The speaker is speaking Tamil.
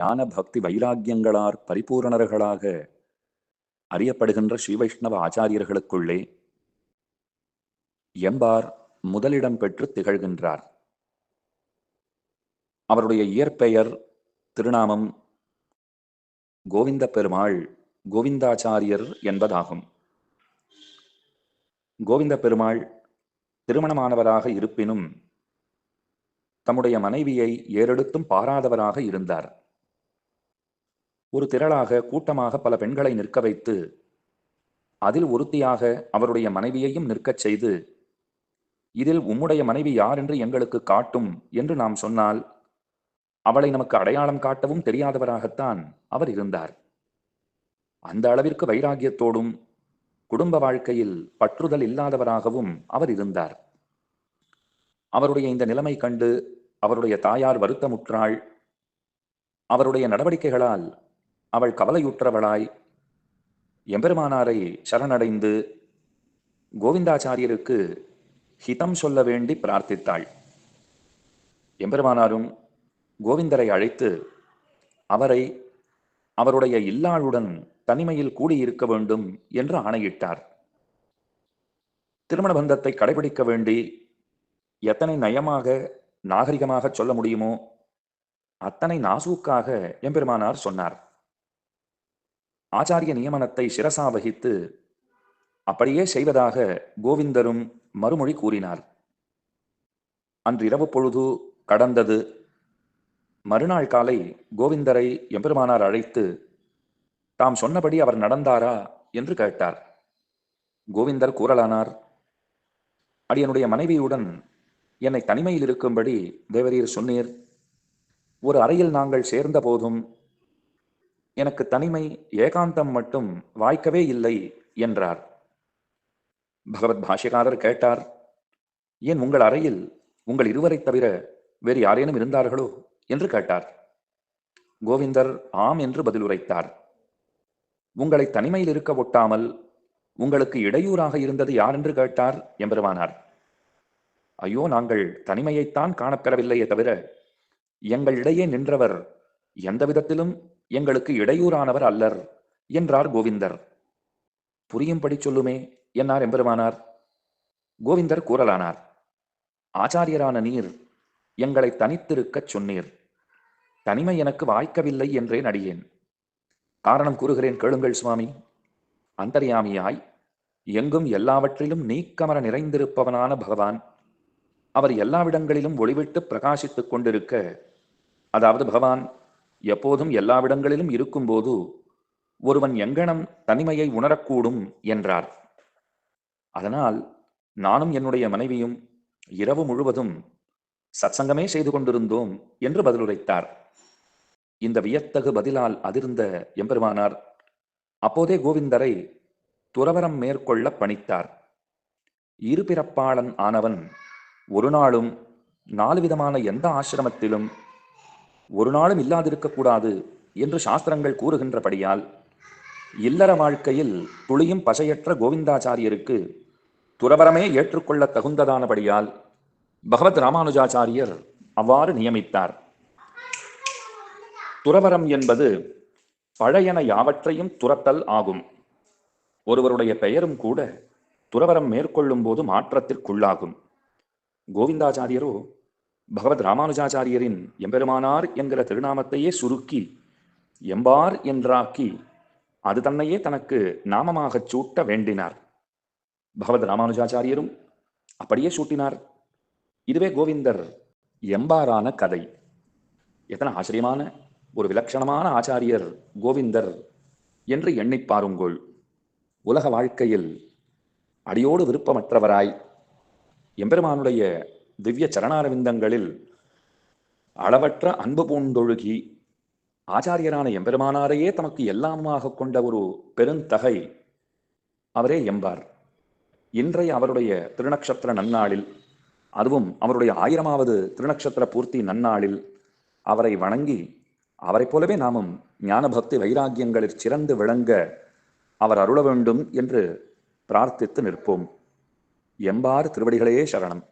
ஞான பக்தி வைராக்கியங்களார் பரிபூரணர்களாக அறியப்படுகின்ற ஸ்ரீ வைஷ்ணவ ஆச்சாரியர்களுக்குள்ளே எம்பார் முதலிடம் பெற்று திகழ்கின்றார். அவருடைய இயற்பெயர் திருநாமம் கோவிந்த பெருமாள் கோவிந்தாச்சாரியர் என்பதாகும். கோவிந்த பெருமாள் திருமணமானவராக இருப்பினும் தம்முடைய மனைவியை ஏறெடுத்தும் பாராதவராக இருந்தார். ஒரு திரளாக கூட்டமாக பல பெண்களை நிற்க வைத்து அதில் ஒருத்தியாக அவருடைய மனைவியையும் நிற்கச் செய்து இதில் உம்முடைய மனைவி யார் என்று எங்களுக்கு காட்டும் என்று நாம் சொன்னால் அவளை நமக்கு அடையாளம் காட்டவும் தெரியாதவராகத்தான் அவர் இருந்தார். அந்த அளவிற்கு வைராகியத்தோடும் குடும்ப வாழ்க்கையில் பற்றுதல் இல்லாதவராகவும் அவர் இருந்தார். அவருடைய இந்த நிலைமை கண்டு அவருடைய தாயார் வருத்தமுற்றாள். அவருடைய நடவடிக்கைகளால் அவள் கவலையுற்றவளாய் எம்பெருமானாரை சரணடைந்து கோவிந்தாச்சாரியருக்கு ஹிதம் சொல்ல வேண்டி பிரார்த்தித்தாள். எம்பெருமானாரும் கோவிந்தரை அழைத்து அவரை அவருடைய இல்லாளுடன் தனிமையில் கூடியிருக்க வேண்டும் என்று ஆணையிட்டார். திருமண பந்தத்தை கடைபிடிக்க வேண்டி எத்தனை நயமாக நாகரிகமாக சொல்ல முடியுமோ அத்தனை நாசூக்காக எம்பெருமானார் சொன்னார். ஆச்சாரிய நியமனத்தை சிரசா வகித்து அப்படியே செய்வதாக கோவிந்தரும் மறுமொழி கூறினார். அன்றிரவு பொழுது கடந்தது. மறுநாள் காலை கோவிந்தரை எம்பெருமானார் அழைத்து தாம் சொன்னபடி அவர் நடந்தாரா? என்று கேட்டார். கோவிந்தர் கூறலானார் அடியனுடைய மனைவியுடன் என்னை தனிமையில் இருக்கும்படி தேவரீர் சொன்னீர். ஒரு அறையில் நாங்கள் சேர்ந்த போதும் எனக்கு தனிமை ஏகாந்தம் மட்டும் வாய்க்கவே இல்லை என்றார். பகவத் பாஷ்யக்காரர் கேட்டார் ஏன் உங்கள் அறையில் உங்கள் இருவரை தவிர வேறு யாரேனும் இருந்தார்களோ? என்று கேட்டார். கோவிந்தர் ஆம் என்று பதில் உரைத்தார். உங்களை தனிமையில் இருக்க ஒட்டாமல் உங்களுக்கு இடையூறாக இருந்தது யார்? என்று கேட்டார் எம்பெருமானார். ஐயோ நாங்கள் தனிமையைத்தான் காணப்பெறவில்லையே தவிர எங்களிடையே நின்றவர் எந்த விதத்திலும் எங்களுக்கு இடையூறானவர் அல்லர் என்றார் கோவிந்தர். புரியும்படி சொல்லுமே என்னார் எம்பெருமானார்? கோவிந்தர் கூறலானார். ஆச்சாரியரான நீர் எங்களை தனித்திருக்கச் சொன்னீர். தனிமை எனக்கு வாய்க்கவில்லை என்றேன் அடியேன் காரணம் கூறுகிறேன் கேளுங்கள் சுவாமி. அந்தர்யாமியாய் எங்கும் எல்லாவற்றிலும் நீக்கமர நிறைந்திருப்பவனான பகவான். அவர் எல்லாவிடங்களிலும் ஒளிவிட்டு பிரகாசித்துக் கொண்டிருக்க அதாவது பகவான் எப்போதும் எல்லாவிடங்களிலும் இருக்கும்போது ஒருவன் எங்கனம் தனிமையை உணரக்கூடும் என்றார். அதனால் நானும் என்னுடைய மனைவியும் இரவு முழுவதும் சத்சங்கமே செய்து கொண்டிருந்தோம் என்று பதிலுரைத்தார். இந்த வியத்தகு பதிலால் அதிர்ந்த எம்பெருமானார் அப்போதே கோவிந்தரை துறவரம் மேற்கொள்ள பணித்தார். இருபிறப்பாளன் ஆனவன் ஒரு நாளும் நாலு விதமான எந்த ஆசிரமத்திலும் ஒரு நாளும் இல்லாதிருக்கக்கூடாது என்று சாஸ்திரங்கள் கூறுகின்றபடியால் இல்லற வாழ்க்கையில் துளியும் பசையற்ற கோவிந்தாச்சாரியருக்கு துறவரமே ஏற்றுக்கொள்ள தகுந்ததானபடியால் பகவத் ராமானுஜாச்சாரியர் அவ்வாறு நியமித்தார். துறவரம் என்பது பழையன யாவற்றையும் துரத்தல் ஆகும். ஒருவருடைய பெயரும் கூட துறவரம் மேற்கொள்ளும் போது மாற்றத்திற்குள்ளாகும். கோவிந்தாச்சாரியரோ பகவத் ராமானுஜாச்சாரியரின் எம்பெருமானார் என்கிற திருநாமத்தையே சுருக்கி எம்பார் என்றாக்கி அது தன்னையே தனக்கு நாமமாகச் சூட்ட வேண்டினார். பகவத் ராமானுஜாச்சாரியரும் அப்படியே சூட்டினார். இதுவே கோவிந்தர் எம்பாரான கதை. எத்தனை ஆச்சரியமான ஒரு விலட்சணமான ஆச்சாரியர் கோவிந்தர் என்று எண்ணிப் பாருங்கள். உலக வாழ்க்கையில் அடியோடு விருப்பமற்றவராய் எம்பெருமானுடைய திவ்ய சரணாரவிந்தங்களில் அளவற்ற அன்பு பூண்டொழுகி ஆச்சாரியரான எம்பெருமானாரையே தமக்கு எல்லாமாக கொண்ட ஒரு பெருந்தகை அவரே எம்பார் இன்றைய அவருடைய திருநக்ஷத்திர நன்னாளில் அதுவும் அவருடைய ஆயிரமாவது திருநக்ஷத்திர பூர்த்தி நன்னாளில் அவரை வணங்கி அவரைப் போலவே நாமும் ஞானபக்தி வைராகியங்களில் வைராக்கியங்களில் சிறந்து விளங்க அவர் அருள வேண்டும் என்று பிரார்த்தித்து நிற்போம். எம்பார் திருவடிகளே சரணம்.